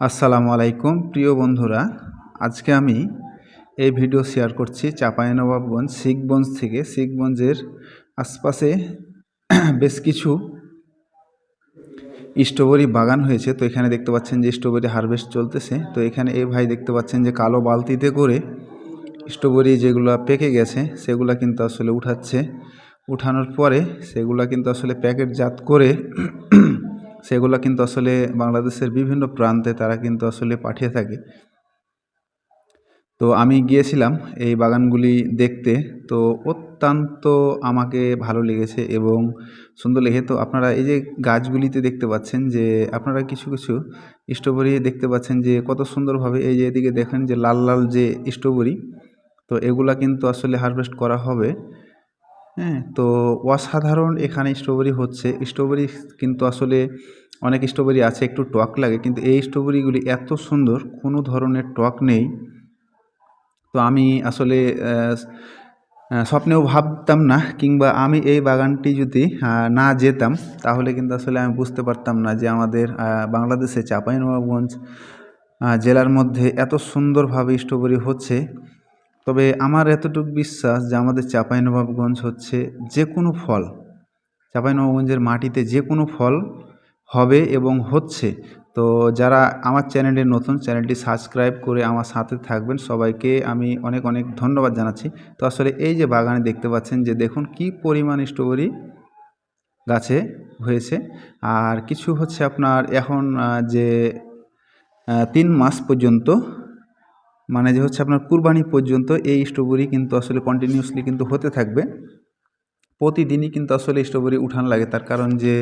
আসসালামু আলাইকুম। প্রিয় বন্ধুরা, আজকে আমি এই ভিডিও শেয়ার করছি চাঁপাইনবাবগঞ্জ শিখগঞ্জ থেকে। শিখগঞ্জের আশপাশে বেশ কিছু স্ট্রবেরি বাগান হয়েছে। তো এখানে দেখতে পাচ্ছেন যে স্ট্রবেরি হারভেস্ট চলতেছে। তো এখানে এই ভাই দেখতে পাচ্ছেন যে কালো বালতিতে করে স্ট্রবেরি যেগুলো পেকে গেছে, সেগুলো কিন্তু আসলে উঠাচ্ছে। উঠানোর পরে সেগুলো কিন্তু আসলে প্যাকেটজাত করে সেগুলো কিন্তু আসলে বাংলাদেশের বিভিন্ন প্রান্তে তারা কিন্তু আসলে পাঠিয়ে থাকে। তো আমি গিয়েছিলাম এই বাগানগুলি দেখতে। তো অত্যন্ত আমাকে ভালো লেগেছে এবং সুন্দর লেগে তো আপনারা এই যে গাছগুলিতে দেখতে পাচ্ছেন যে আপনারা কিছু কিছু স্ট্রবেরি দেখতে পাচ্ছেন যে কত সুন্দরভাবে এই যে এদিকে দেখেন যে লাল লাল যে স্ট্রবেরি, তো এগুলা কিন্তু আসলে হারভেস্ট করা হবে। হ্যাঁ তো অসাধারণ এখানে স্ট্রবেরি হচ্ছে। স্ট্রবেরি কিন্তু আসলে অনেক স্ট্রবেরি আছে, একটু টক লাগে, কিন্তু এই স্ট্রবেরিগুলি এত সুন্দর, কোনো ধরনের টক নেই। তো আমি আসলে স্বপ্নেও ভাবতাম না, কিংবা আমি এই বাগানটি যদি না যেতাম, তাহলে কিন্তু আসলে আমি বুঝতে পারতাম না যে আমাদের বাংলাদেশে চাঁপাইনবাবগঞ্জ জেলার মধ্যে এত সুন্দরভাবে স্ট্রবেরি হচ্ছে। তবে আমার এতটুকু বিশ্বাস যে আমাদের চাঁপাইনবাবগঞ্জ হচ্ছে যে কোনো ফল, চাঁপাইনবাবগঞ্জের মাটিতে যে কোনো ফল হবে এবং হচ্ছে। তো যারা আমার চ্যানেলে নতুন, চ্যানেলটি সাবস্ক্রাইব করে আমার সাথে থাকবেন, সবাইকে আমি অনেক অনেক ধন্যবাদ জানাচ্ছি। তো আসলে এই যে বাগানে দেখতে পাচ্ছেন যে দেখুন কি পরিমাণ স্ট্রবেরি গাছে হয়েছে। আর কিছু হচ্ছে আপনার এখন যে তিন মাস পর্যন্ত মানে যে হচ্ছে আপনার কুরবানি পর্যন্ত এই স্ট্রবেরি কিন্তু আসলে কন্টিনিউসলি কিন্তু হতে থাকবে। প্রতিদিনই কিন্তু আসলে স্ট্রবেরি উঠান লাগে। তার কারণ যে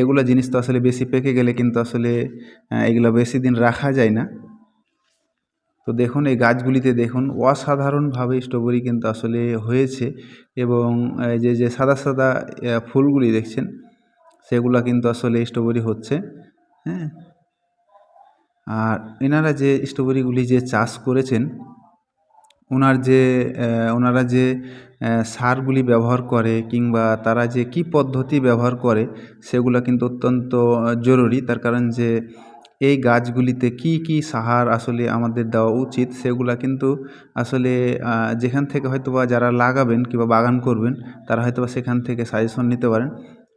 এগুলো জিনিস তো আসলে বেশি পেকে গেলে কিন্তু আসলে এগুলো বেশি দিন রাখা যায় না। তো দেখুন, এই গাছগুলিতে দেখুন, অসাধারণভাবে স্ট্রবেরি কিন্তু আসলে হয়েছে এবং যে যে সাদা সাদা ফুলগুলি দেখছেন, সেগুলো কিন্তু আসলে স্ট্রবেরি হচ্ছে হ্যাঁ। আর এনারা যে স্ট্রবেরিগুলি যে চাষ করেছেন ওনার যে ওনারা যে সারগুলি ব্যবহার করে কিংবা তারা যে কী পদ্ধতি ব্যবহার করে সেগুলো কিন্তু অত্যন্ত জরুরি। তার কারণ যে, এই গাছগুলিতে কি কি সাহার আসলে আমাদের দেওয়া উচিত সেগুলা কিন্তু আসলে যেখান থেকে হয়তো বা যারা লাগাবেন কিংবা বাগান করবেন, তারা হয়তো বা সেখান থেকে সাজেশন নিতে পারেন।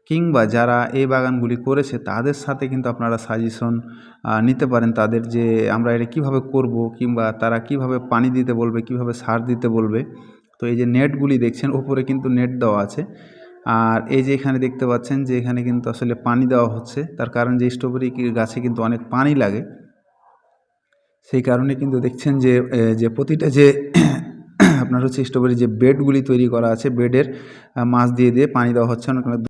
কিংবা যারা এই বাগানগুলি করেছে, তাদের সাথে কিন্তু আপনারা সাজেশন নিতে পারেন। তাদের যে আমরা এটা কীভাবে করব কিংবা তারা কীভাবে পানি দিতে বলবে, কীভাবে সার দিতে বলবে। তো এই যে নেটগুলি দেখছেন, ওপরে কিন্তু নেট দেওয়া আছে। আর এই যে এখানে দেখতে পাচ্ছেন যে এখানে কিন্তু আসলে পানি দেওয়া হচ্ছে। তার কারণ যে স্ট্রবেরি গাছে কিন্তু অনেক পানি লাগে। সেই কারণে কিন্তু দেখছেন যে যে প্রতিটা যে আপনার হচ্ছে স্ট্রবেরি যে বেডগুলি তৈরি করা আছে বেডের মাছ দিয়ে দিয়ে পানি দেওয়া হচ্ছে। অনেক